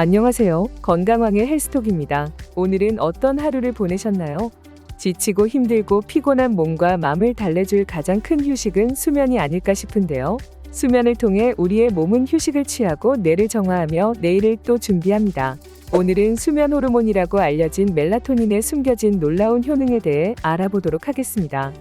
안녕하세요. 건강왕의 헬스톡입니다. 오늘은 어떤 하루를 보내셨나요? 지치고 힘들고 피곤한 몸과 마음을 달래줄 가장 큰 휴식은 수면이 아닐까 싶은데요. 수면을 통해 우리의 몸은 휴식을 취하고 뇌를 정화하며 내일을 또 준비합니다. 오늘은 수면 호르몬이라고 알려진 멜라토닌의 숨겨진 놀라운 효능에 대해 알아보도록 하겠습니다.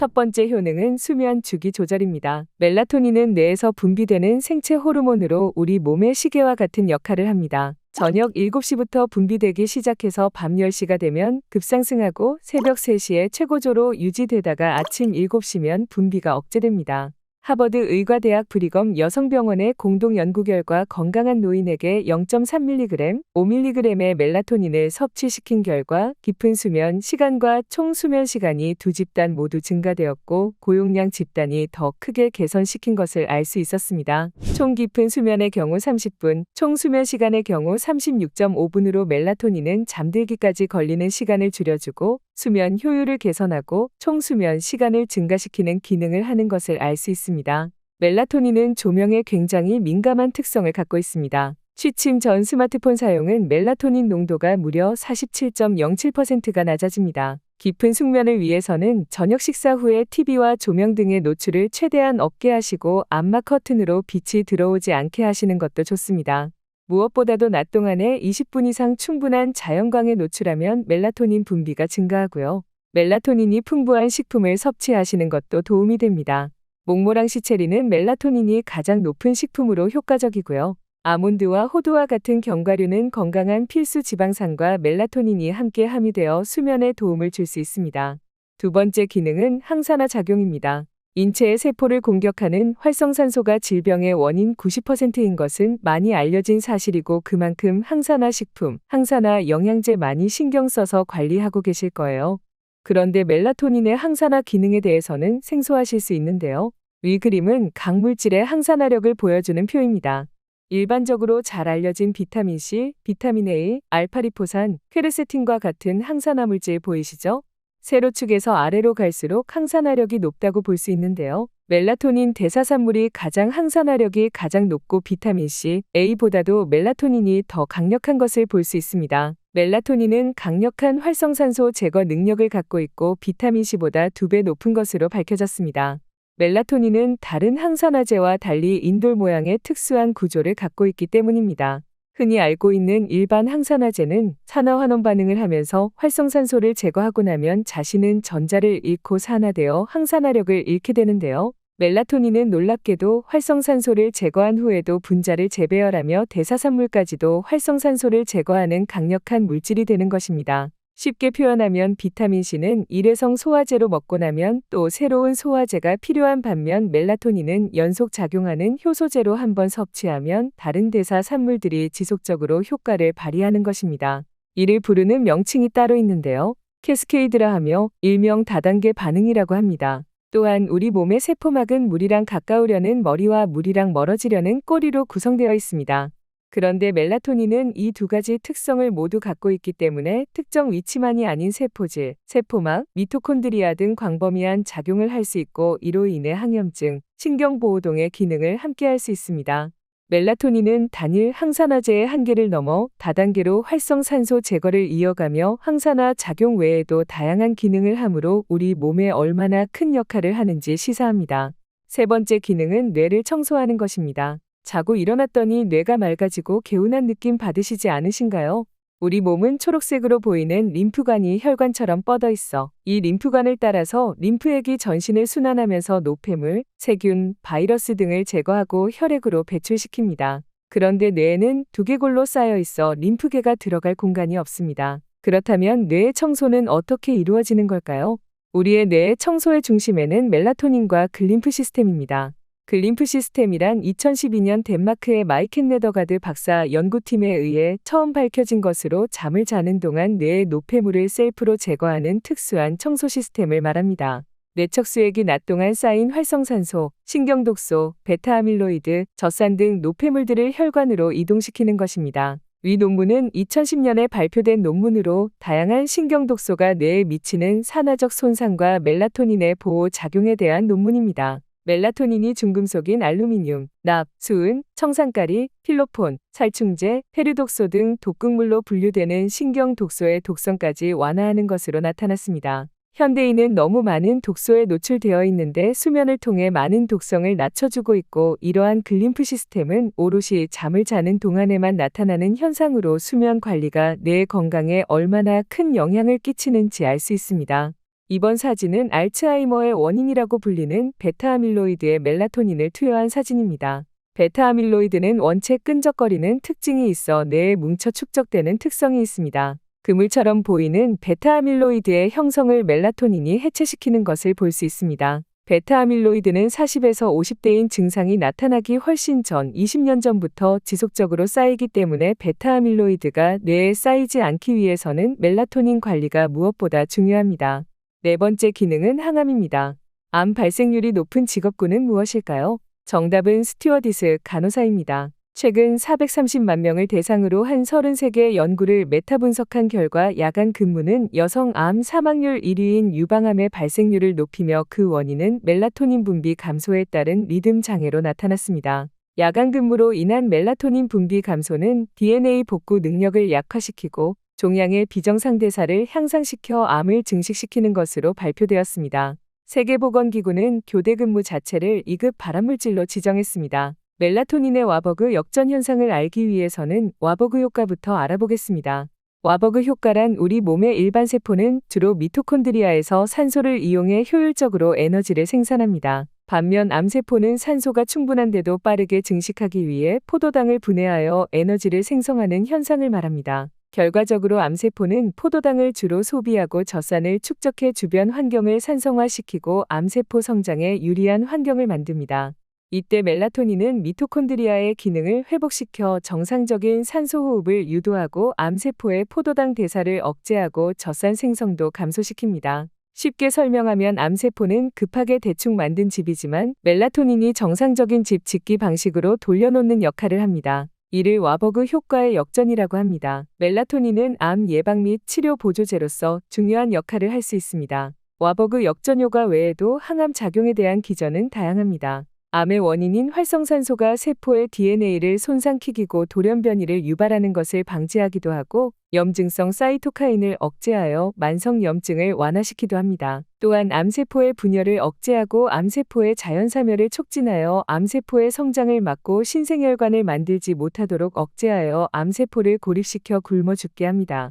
첫 번째 효능은 수면 주기 조절입니다. 멜라토닌은 뇌에서 분비되는 생체 호르몬으로 우리 몸의 시계와 같은 역할을 합니다. 저녁 7시부터 분비되기 시작해서 밤 10시가 되면 급상승하고 새벽 3시에 최고조로 유지되다가 아침 7시면 분비가 억제됩니다. 하버드 의과대학 브리검 여성병원의 공동 연구 결과 건강한 노인에게 0.3mg, 5mg의 멜라토닌을 섭취시킨 결과 깊은 수면 시간과 총 수면 시간이 두 집단 모두 증가되었고 고용량 집단이 더 크게 개선시킨 것을 알 수 있었습니다. 총 깊은 수면의 경우 30분, 총 수면 시간의 경우 36.5분으로 멜라토닌은 잠들기까지 걸리는 시간을 줄여주고 수면 효율을 개선하고 총 수면 시간을 증가시키는 기능을 하는 것을 알 수 있습니다. 멜라토닌은 조명에 굉장히 민감한 특성을 갖고 있습니다. 취침 전 스마트폰 사용은 멜라토닌 농도가 무려 47.07%가 낮아집니다. 깊은 숙면을 위해서는 저녁 식사 후에 TV와 조명 등의 노출을 최대한 없게 하시고 암막 커튼으로 빛이 들어오지 않게 하시는 것도 좋습니다. 무엇보다도 낮 동안에 20분 이상 충분한 자연광에 노출하면 멜라토닌 분비가 증가하고요. 멜라토닌이 풍부한 식품을 섭취하시는 것도 도움이 됩니다. 목모랑 시체리는 멜라토닌이 가장 높은 식품으로 효과적이고요. 아몬드와 호두와 같은 견과류는 건강한 필수 지방산과 멜라토닌이 함께 함유되어 수면에 도움을 줄 수 있습니다. 두 번째 기능은 항산화 작용입니다. 인체의 세포를 공격하는 활성산소가 질병의 원인 90%인 것은 많이 알려진 사실이고 그만큼 항산화 식품, 항산화 영양제 많이 신경 써서 관리하고 계실 거예요. 그런데 멜라토닌의 항산화 기능에 대해서는 생소하실 수 있는데요. 위 그림은 강물질의 항산화력을 보여주는 표입니다. 일반적으로 잘 알려진 비타민C, 비타민 A, 알파리포산, 퀘르세틴과 같은 항산화 물질 보이시죠? 세로축에서 아래로 갈수록 항산화력이 높다고 볼 수 있는데요. 멜라토닌 대사산물이 가장 항산화력이 가장 높고 비타민C, A보다도 멜라토닌이 더 강력한 것을 볼 수 있습니다. 멜라토닌은 강력한 활성산소 제거 능력을 갖고 있고 비타민C보다 두 배 높은 것으로 밝혀졌습니다. 멜라토닌은 다른 항산화제와 달리 인돌 모양의 특수한 구조를 갖고 있기 때문입니다. 흔히 알고 있는 일반 항산화제는 산화환원 반응을 하면서 활성산소를 제거하고 나면 자신은 전자를 잃고 산화되어 항산화력을 잃게 되는데요. 멜라토닌은 놀랍게도 활성산소를 제거한 후에도 분자를 재배열하며 대사산물까지도 활성산소를 제거하는 강력한 물질이 되는 것입니다. 쉽게 표현하면 비타민C는 일회성 소화제로 먹고 나면 또 새로운 소화제가 필요한 반면 멜라토닌은 연속 작용하는 효소제로 한번 섭취하면 다른 대사 산물들이 지속적으로 효과를 발휘하는 것입니다. 이를 부르는 명칭이 따로 있는데요. 캐스케이드라 하며 일명 다단계 반응이라고 합니다. 또한 우리 몸의 세포막은 물이랑 가까우려는 머리와 물이랑 멀어지려는 꼬리로 구성되어 있습니다. 그런데 멜라토닌은 이 두 가지 특성을 모두 갖고 있기 때문에 특정 위치만이 아닌 세포질, 세포막, 미토콘드리아 등 광범위한 작용을 할 수 있고 이로 인해 항염증, 신경보호동의 기능을 함께 할 수 있습니다. 멜라토닌은 단일 항산화제의 한계를 넘어 다단계로 활성산소 제거를 이어가며 항산화 작용 외에도 다양한 기능을 하므로 우리 몸에 얼마나 큰 역할을 하는지 시사합니다. 세 번째 기능은 뇌를 청소하는 것입니다. 자고 일어났더니 뇌가 맑아지고 개운한 느낌 받으시지 않으신가요? 우리 몸은 초록색으로 보이는 림프관이 혈관처럼 뻗어 있어. 이 림프관을 따라서 림프액이 전신을 순환하면서 노폐물, 세균, 바이러스 등을 제거하고 혈액으로 배출시킵니다. 그런데 뇌에는 두개골로 쌓여 있어 림프계가 들어갈 공간이 없습니다. 그렇다면 뇌의 청소는 어떻게 이루어지는 걸까요? 우리의 뇌의 청소의 중심에는 멜라토닌과 글림프 시스템입니다. 글림프 시스템이란 2012년 덴마크의 마이켄 네더가드 박사 연구팀에 의해 처음 밝혀진 것으로 잠을 자는 동안 뇌의 노폐물을 셀프로 제거하는 특수한 청소 시스템을 말합니다. 뇌척 수액이 낮 동안 쌓인 활성산소, 신경독소, 베타아밀로이드, 젖산 등 노폐물들을 혈관으로 이동시키는 것입니다. 위 논문은 2010년에 발표된 논문으로 다양한 신경독소가 뇌에 미치는 산화적 손상과 멜라토닌의 보호 작용에 대한 논문입니다. 멜라토닌이 중금속인 알루미늄, 납, 수은, 청산가리, 필로폰, 살충제, 페르독소 등 독극물로 분류되는 신경 독소의 독성까지 완화하는 것으로 나타났습니다. 현대인은 너무 많은 독소에 노출되어 있는데 수면을 통해 많은 독성을 낮춰주고 있고 이러한 글림프 시스템은 오롯이 잠을 자는 동안에만 나타나는 현상으로 수면 관리가 뇌 건강에 얼마나 큰 영향을 끼치는지 알 수 있습니다. 이번 사진은 알츠하이머의 원인이라고 불리는 베타아밀로이드의 멜라토닌을 투여한 사진입니다. 베타아밀로이드는 원체 끈적거리는 특징이 있어 뇌에 뭉쳐 축적되는 특성이 있습니다. 그물처럼 보이는 베타아밀로이드의 형성을 멜라토닌이 해체시키는 것을 볼 수 있습니다. 베타아밀로이드는 40에서 50대인 증상이 나타나기 훨씬 전 20년 전부터 지속적으로 쌓이기 때문에 베타아밀로이드가 뇌에 쌓이지 않기 위해서는 멜라토닌 관리가 무엇보다 중요합니다. 네 번째 기능은 항암입니다. 암 발생률이 높은 직업군은 무엇일까요? 정답은 스튜어디스 간호사입니다. 최근 430만 명을 대상으로 한 33개 연구를 메타 분석한 결과 야간 근무는 여성 암 사망률 1위인 유방암의 발생률을 높이며 그 원인은 멜라토닌 분비 감소에 따른 리듬 장애로 나타났습니다. 야간 근무로 인한 멜라토닌 분비 감소는 DNA 복구 능력을 약화시키고 종양의 비정상대사를 향상시켜 암을 증식시키는 것으로 발표되었습니다. 세계보건기구는 교대 근무 자체를 2급 발암물질로 지정했습니다. 멜라토닌의 와버그 역전 현상을 알기 위해서는 와버그 효과부터 알아보겠습니다. 와버그 효과란 우리 몸의 일반 세포는 주로 미토콘드리아에서 산소를 이용해 효율적으로 에너지를 생산합니다. 반면 암세포는 산소가 충분한데도 빠르게 증식하기 위해 포도당을 분해하여 에너지를 생성하는 현상을 말합니다. 결과적으로 암세포는 포도당을 주로 소비하고 젖산을 축적해 주변 환경을 산성화시키고 암세포 성장에 유리한 환경을 만듭니다. 이때 멜라토닌은 미토콘드리아의 기능을 회복시켜 정상적인 산소 호흡을 유도하고 암세포의 포도당 대사를 억제하고 젖산 생성도 감소시킵니다. 쉽게 설명하면 암세포는 급하게 대충 만든 집이지만 멜라토닌이 정상적인 집 짓기 방식으로 돌려놓는 역할을 합니다. 이를 와버그 효과의 역전이라고 합니다. 멜라토닌은 암 예방 및 치료 보조제로서 중요한 역할을 할 수 있습니다. 와버그 역전 효과 외에도 항암 작용에 대한 기전은 다양합니다. 암의 원인인 활성산소가 세포의 DNA를 손상키기고 돌연변이를 유발하는 것을 방지하기도 하고 염증성 사이토카인을 억제하여 만성 염증을 완화시키기도 합니다. 또한 암세포의 분열을 억제하고 암세포의 자연사멸을 촉진하여 암세포의 성장을 막고 신생혈관을 만들지 못하도록 억제하여 암세포를 고립시켜 굶어 죽게 합니다.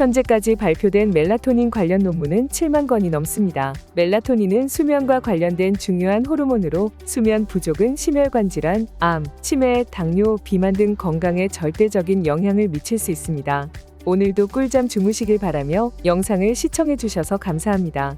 현재까지 발표된 멜라토닌 관련 논문은 7만 건이 넘습니다. 멜라토닌은 수면과 관련된 중요한 호르몬으로 수면 부족은 심혈관 질환, 암, 치매, 당뇨, 비만 등 건강에 절대적인 영향을 미칠 수 있습니다. 오늘도 꿀잠 주무시길 바라며 영상을 시청해 주셔서 감사합니다.